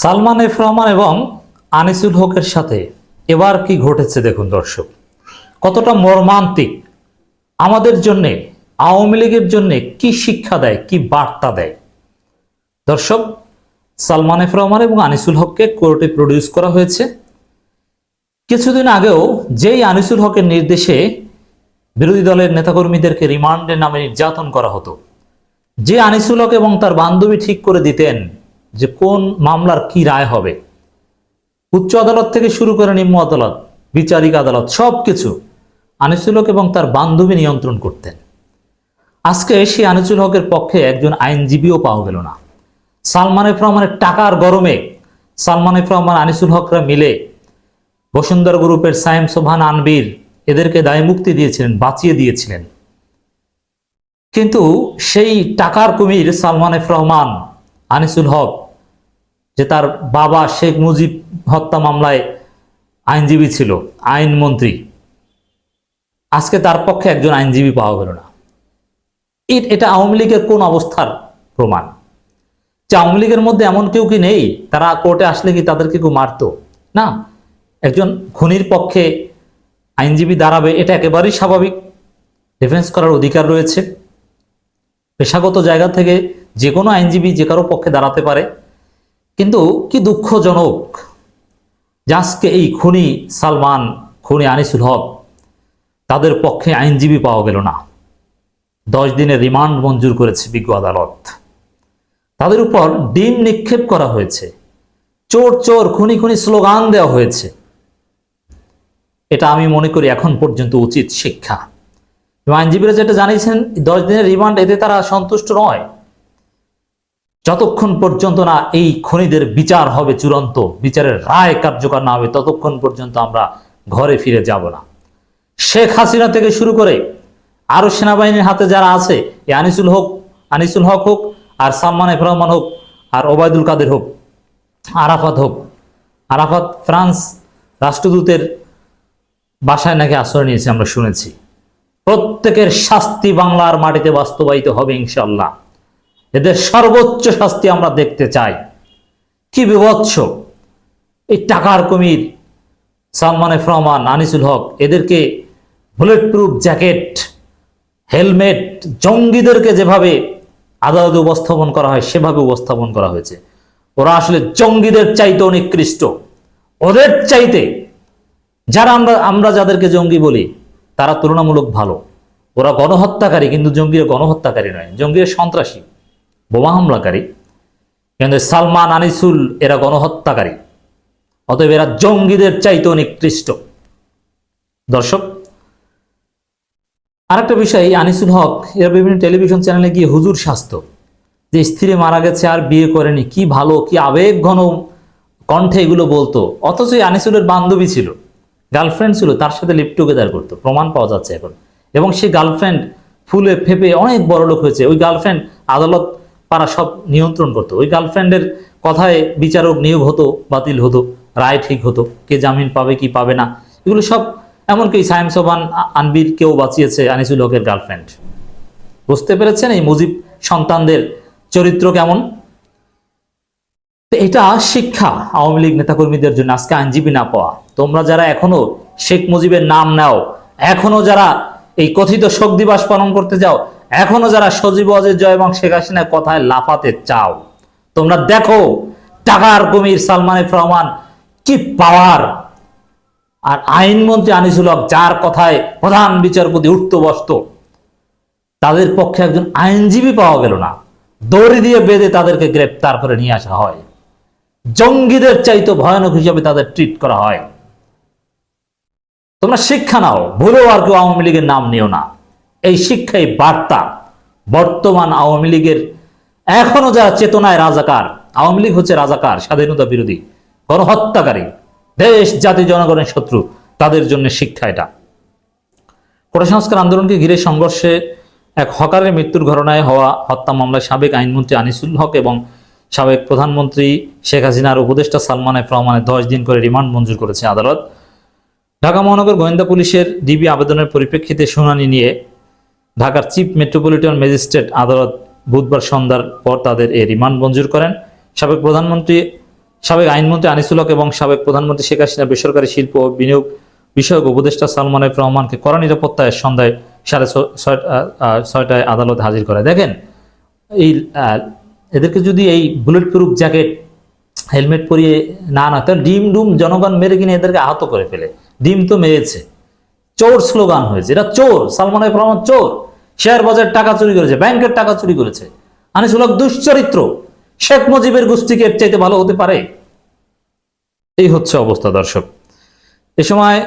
Salman F Rahman এবং আনিসুল হকের সাথে এবার কি ঘটেছে দেখুন দর্শক। কতটা মর্মান্তিক। আমাদের জন্যে, আওয়ামী লীগের জন্যে কি শিক্ষা দেয়, কি বার্তা দেয়। দর্শক, সালমান এফ রহমান এবং আনিসুল হককে কোর্টে প্রডিউস করা হয়েছে। কিছুদিন আগেও যেই আনিসুল হকের নির্দেশে বিরোধী দলের নেতাকর্মীদেরকে রিমান্ডের নামে নির্যাতন করা হতো, যে আনিসুল হক এবং তার বান্ধবী ঠিক করে দিতেন যে কোন মামলার কি রায় হবে? উচ্চ আদালত থেকে শুরু করে নিম্ন আদালত, বিচারিক আদালত সব কিছু আনিসুল হক এবং তার বান্ধবী নিয়ন্ত্রণ করতেন। আজকে সেই আনিসুল হকের পক্ষে একজন আইনজীবীও পাওয়া গেল না। সালমান এফ রহমানের টাকার গরমে সালমান এফ রহমান, আনিসুল হকরা মিলে বসুন্ধরা গ্রুপের সাইম সোভান আনবির এদেরকে দায় মুক্তি দিয়েছিলেন, বাঁচিয়ে দিয়েছিলেন। কিন্তু সেই টাকার কুমির সালমান এফ রহমান, আনিসুল হক যে তার বাবা শেখ মুজিব হত্যা মামলায় আইনজীবী ছিল আইনমন্ত্রী আজকে তার পক্ষে একজন আইনজীবী পাওয়া গেল না। এটা আওয়ামী লীগের কোন অবস্থার প্রমাণ? যে আওয়ামী লীগের মধ্যে এমন কেউ কি নেই? তারা কোর্টে আসলে কি তাদেরকে কেউ মারতো? না। একজন খুনির পক্ষে আইনজীবী দাঁড়াবে, এটা একেবারেই স্বাভাবিক। ডিফেন্স করার অধিকার রয়েছে। পেশাগত জায়গা থেকে যে কোনো আইনজীবী যে কারও পক্ষে দাঁড়াতে পারে। কিন্তু কি দুঃখজনক আজকে এই খুনি সালমান, খুনি আনিসুল হক, তাদের পক্ষে আইনজীবী পাওয়া গেল না। দশ দিনের রিমান্ড মঞ্জুর করেছে বিজ্ঞ আদালত। তাদের উপর ডিম নিক্ষেপ করা হয়েছে। চোর চোর, খুনি খুনি স্লোগান দেওয়া হয়েছে। এটা আমি মনে করি এখন পর্যন্ত উচিত শিক্ষা। আইনজীবীরা যেটা জানিয়েছেন, দশ দিনের রিমান্ড এতে তারা সন্তুষ্ট নয়। যতক্ষণ পর্যন্ত না এই খনিদের বিচার হবে চূড়ান্ত, বিচারের রায় কার্যকর না হবে, ততক্ষণ পর্যন্ত আমরা ঘরে ফিরে যাব না। শেখ হাসিনা থেকে শুরু করে আরও সেনাবাহিনীর হাতে যারা আছে এই আনিসুল হক আনিসুল হক হোক, আর সালমান এফ রহমান হোক, আর ওবায়দুল কাদের হোক, আরাফাত হোক, আরাফাত ফ্রান্স রাষ্ট্রদূতের বাসায় নাকি আশ্রয় নিয়েছে আমরা শুনেছি। প্রত্যেকের শাস্তি বাংলার মাটিতে বাস্তবায়িত হবে ইনশাল্লাহ এদের সর্বোচ্চ শাস্তি আমরা দেখতে চাই। কি বিভৎস। এই টাকার কুমির, সালমান রহমান, আনিসুল হক, এদেরকে বুলেট প্রুফ জ্যাকেট হেলমেট জঙ্গিদেরকে যেভাবে আদালতে উপস্থাপন করা হয়, সেভাবে উপস্থাপন করা হয়েছে। ওরা আসলে জঙ্গিদের চাইতে অনিকৃষ্ট ওদের চাইতে যারা আমরা আমরা যাদেরকে জঙ্গি বলি, তারা তুলনামূলক ভালো। ওরা গণহত্যাকারী, কিন্তু জঙ্গিরা গণহত্যাকারী নয়। জঙ্গিরা সন্ত্রাসী। বোমা হামলাকারী কিন্তু সালমান আনিসুল এরা গণহত্যাকারী, অতএব এরা জঙ্গিদের চাইতেও নিকৃষ্ট। দর্শক, আরেকটা বিষয় আনিসুল হক, এরা বিভিন্ন টেলিভিশন চ্যানেলে গিয়ে হুজুর স্বাস্থ্য যে স্ত্রী মারা গেছে আর বিয়ে করেনি, কি ভালো, কি আবেগ ঘন কণ্ঠে এগুলো বলতো, অথচ আনিসুলের বান্ধবী ছিল, গার্লফ্রেন্ড ছিল, তার সাথে লিপ টুগেদার করতো, প্রমাণ পাওয়া যাচ্ছে এখন। এবং সেই গার্লফ্রেন্ড ফুলে ফেপে অনেক বড় লোক হয়েছে, ওই গার্লফ্রেন্ড আদালত পাড়া সব নিয়ন্ত্রণ করতো। ওই গার্লফ্রেন্ডের কথায় বিচারক নিয়োগ হতো, বাতিল হতো, রায় ঠিক হতো, কে জামিন পাবে, কি পাবে না, এগুলো সব এমনকি সায়েম সোবান আনবির কেউ বাঁচিয়েছে আনিসুল হকের গার্লফ্রেন্ড। বুঝতে পেরেছেন এই মুজিব সন্তানদের চরিত্র কেমন? এটা শিক্ষা আওয়ামী লীগ নেতাকর্মীদের জন্য আজকে আইনজীবী না পাওয়া। তোমরা যারা এখনও শেখ মুজিবের নাম নাও, এখনও যারা এই কথিত শোক দিবস পালন করতে যাও এখনও যারা সজীব অজয় জয় এবং শেখ হাসিনার কথায় লাফাতে চাও, তোমরা দেখো টাকার কুমির সালমান রহমান কি পাওয়ার আর আইনমন্ত্রী আনিসুল হক যার কথায় প্রধান বিচারপতি উঠতে বসত তাদের পক্ষে একজন আইনজীবী পাওয়া গেল না। দড়ি দিয়ে বেঁধে তাদেরকে গ্রেপ্তার করে নিয়ে আসা হয়। জঙ্গিদের চাইতে ভয়ানক হিসাবে তাদের ট্রিট করা হয়। তোমরা শিক্ষা নাও, ভুলেও আর কেউ আওয়ামী লীগের নাম নিও না। এই শিক্ষাই বার্তা। বর্তমান আওয়ামী লীগের এখনও যারা চেতনায় রাজাকার, আওয়ামী লীগ হচ্ছে রাজাকার, স্বাধীনতা বিরোধী, গণহত্যাকারী, দেশ, জাতি, জনগণের শত্রু, তাদের জন্য শিক্ষা এটা। কোটা সংস্কার আন্দোলনকে ঘিরে সংঘর্ষে এক হকারের মৃত্যুর ঘটনায় হওয়া হত্যা মামলায় সাবেক আইনমন্ত্রী আনিসুল হক এবং সাবেক প্রধানমন্ত্রী শেখ হাসিনার উপদেষ্টা সালমান এফ রহমানের দশ দিন করে রিমান্ড মঞ্জুর করেছে আদালত। ঢাকা মহানগর গোয়েন্দা পুলিশের ডিবি আবেদনের পরিপ্রেক্ষিতে শুনানি নিয়ে ঢাকার চিফ মেট্রোপলিটন ম্যাজিস্ট্রেট আদালত বুধবার সন্ধ্যার পর তাদের এই রিমান্ড মঞ্জুর করেন। সাবেক প্রধানমন্ত্রী, সাবেক আইনমন্ত্রী আনিসুল হক এবং সাবেক প্রধানমন্ত্রী শেখ হাসিনা বেসরকারি শিল্প ও বিনিয়োগ বিষয়ক উপদেষ্টা সালমান এফ রহমানকে কড়া নিরাপত্তায় সন্ধ্যায় সাড়ে ছয়টায় আদালত হাজির করে। দেখেন, এই এদেরকে যদি এই বুলেট প্রুফ জ্যাকেট, হেলমেট পরিয়ে না না তাহলে ডিম ডুম জনগণ মেরে কিনে এদেরকে আহত করে ফেলে। ডিম তো মেরেছে। চোর স্লোগান হয়েছে। এটা চোর, সালমান রহমান চোর। শেয়ার বাজার টাকা চুরি করেছে, ব্যাংকের টাকা চুরি করেছে। আনিসুল হক দুশ্চরিত্র। শেখ মুজিবের গোষ্ঠীকে এর চাইতে ভালো হতে পারে? এই হচ্ছে অবস্থা, দর্শক। এ সময়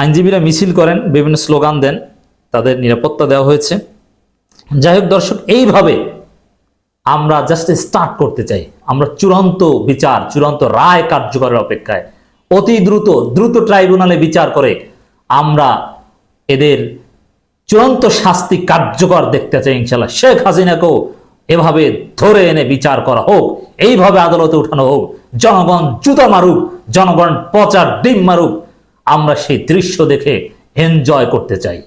আইনজীবীরা মিছিল করেন, বিভিন্ন স্লোগান দেন, তাদের নিরাপত্তা দেওয়া হয়েছে। যাই হোক, দর্শক, এইভাবে আমরা জাস্ট স্টার্ট করতে চাই। আমরা চূড়ান্ত বিচার, চূড়ান্ত রায় কার্যকরের অপেক্ষায়। অতি দ্রুত দ্রুত ট্রাইব্যুনালে বিচার করে আমরা এদের চূড়ান্ত শাস্তি কার্যকর দেখতে চাই ইনশাল্লাহ শেখ হাসিনাকেও এভাবে ধরে এনে বিচার করা হোক, এইভাবে আদালতে উঠানো হোক, জনগণ জুতা মারুক, জনগণ পচার ডিম মারুক, আমরা সেই দৃশ্য দেখে এনজয় করতে চাই।